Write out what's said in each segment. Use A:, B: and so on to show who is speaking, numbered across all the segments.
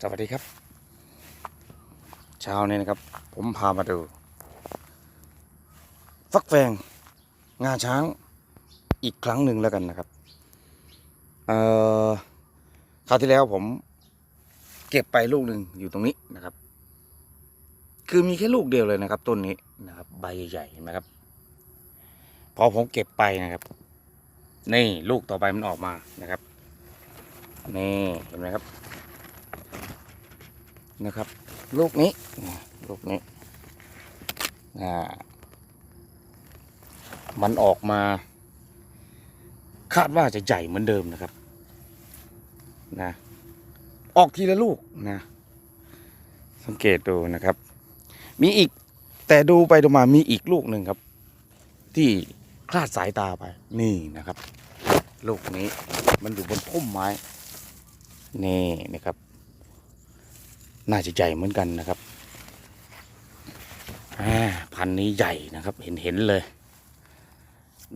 A: สวัสดีครับ เช้านี้นะครับ ผมพามาดู ฟักแฟงงาช้างอีกครั้งหนึ่งแล้วกันนะครับเอ่อคราวที่แล้วผม เก็บไปลูกหนึ่งอยู่ตรงนี้นะครับ คือมีแค่ลูกเดียวเลยนะครับ ต้นนี้นะครับ ใบใหญ่ๆเห็นไหมครับ พอผมเก็บไปนะครับ นี่ลูกต่อไปมันออกมานะครับ นี่เห็นไหมครับ นะครับ ลูกนี้ลูกนี้อ่ามันออกมา คาดว่าจะใหญ่เหมือนเดิมนะครับนะออกทีละลูกนะสังเกตดูนะครับ มีอีกแต่ดูไปดูมามีอีกลูกหนึ่งครับ ที่คลาดสายตาไป นี่นะครับ ลูกนี้มันอยู่บนพุ่มไม้ นี่นะครับ น่าจะใหญ่เหมือนกันนะครับพันธุ์นี้ใหญ่นะครับเห็นเห็นเลย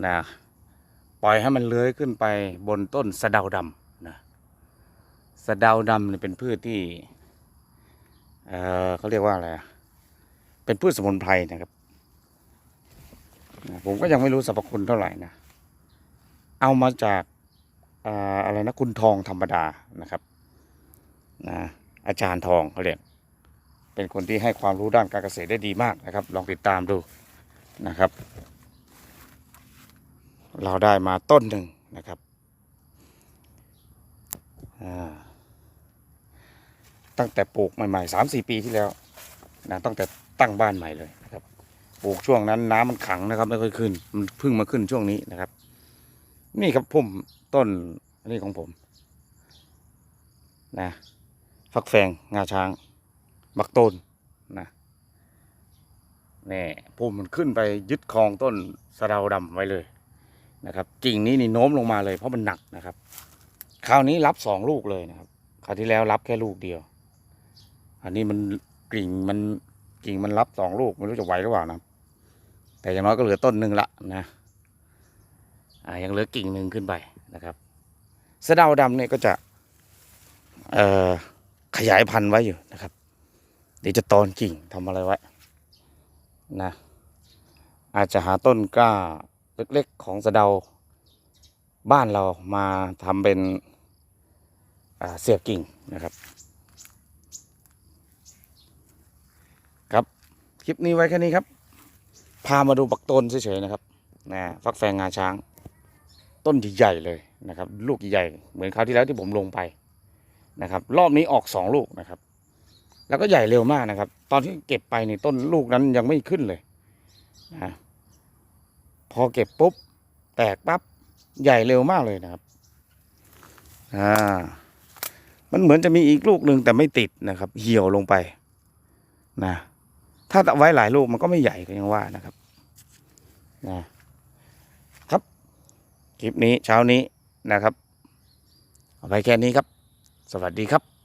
A: นะปล่อยให้มันเลื้อยขึ้นไปบนต้นสะเดาดำนะสะเดาดำเนี่ยเป็นพืชที่เออเขาเรียกว่าอะไรเป็นพืชสมุนไพรนะครับผมก็ยังไม่รู้สรรพคุณเท่าไหร่นะ เอามาจากอ่าอะไรนะคุณทองธรรมดานะครับนะ อาจารย์ทองเขาเรียกเป็นคนที่ให้ความรู้ด้านการเกษตรได้ดีมากนะครับ ลองติดตามดูนะครับ เราได้มาต้นหนึ่งนะครับตั้งแต่ปลูกใหม่ๆสามสี่ปีที่แล้วนะตั้งแต่ตั้งบ้านใหม่เลยนะครับปลูกช่วงนั้นน้ำมันขังนะครับไม่ค่อยขึ้นมันเพิ่งมาขึ้นช่วงนี้นะครับ นี่ครับพุ่มต้นนนี้ของผมนะ ฟักแฟง งาช้าง บักต้นนะนี่พุ่มมันขึ้นไปยึดครองต้นสะเดาดำไว้เลยนะครับกิ่งนี้นี่โน้มลงมาเลยเพราะมันหนักนะครับ คราวนี้รับสองลูกเลยนะครับ คราวที่แล้วรับแค่ลูกเดียว อันนี้มันกิ่งมันกิ่งมันรับสองลูกไม่รู้จะไหวหรือเปล่านะแต่อย่างน้อยก็เหลือต้นหนึ่งละนะอ่ายังเหลือกิ่งหนึ่งขึ้นไปนะครับสะเดาดำเนี่ยก็จะเอ่อ ขยายพันธุ์ไว้อยู่นะครับ เดี๋ยวจะตอนกิ่งทำอะไรไว้นะอาจจะหาต้นกล้าเล็กๆของสะเดาบ้านเรามาทำเป็นเสียบกิ่งนะครับ ครับ คลิปนี้ไว้แค่นี้ครับ พามาดูบักต้นเฉยๆนะครับนะฟักแฟงงาช้าง ต้นใหญ่ๆเลยนะครับ ลูกใหญ่เหมือนคราวที่แล้วที่ผมลงไป นะครับ รอบนี้ออกสองลูกนะครับ แล้วก็ใหญ่เร็วมากนะครับ ตอนที่เก็บไปในต้นลูกนั้นยังไม่ขึ้นเลยนะพอเก็บปุ๊บ แตกปั๊บใหญ่เร็วมากเลยนะครับอ่ามันเหมือนจะมีอีกลูกหนึ่งแต่ไม่ติดนะครับ เหี่ยวลงไปนะถ้าไว้หลายลูกมันก็ไม่ใหญ่ก็ยังว่านะครับนะครับ คลิปนี้เช้านี้นะครับ เอาไปแค่นี้ครับ สวัสดีครับ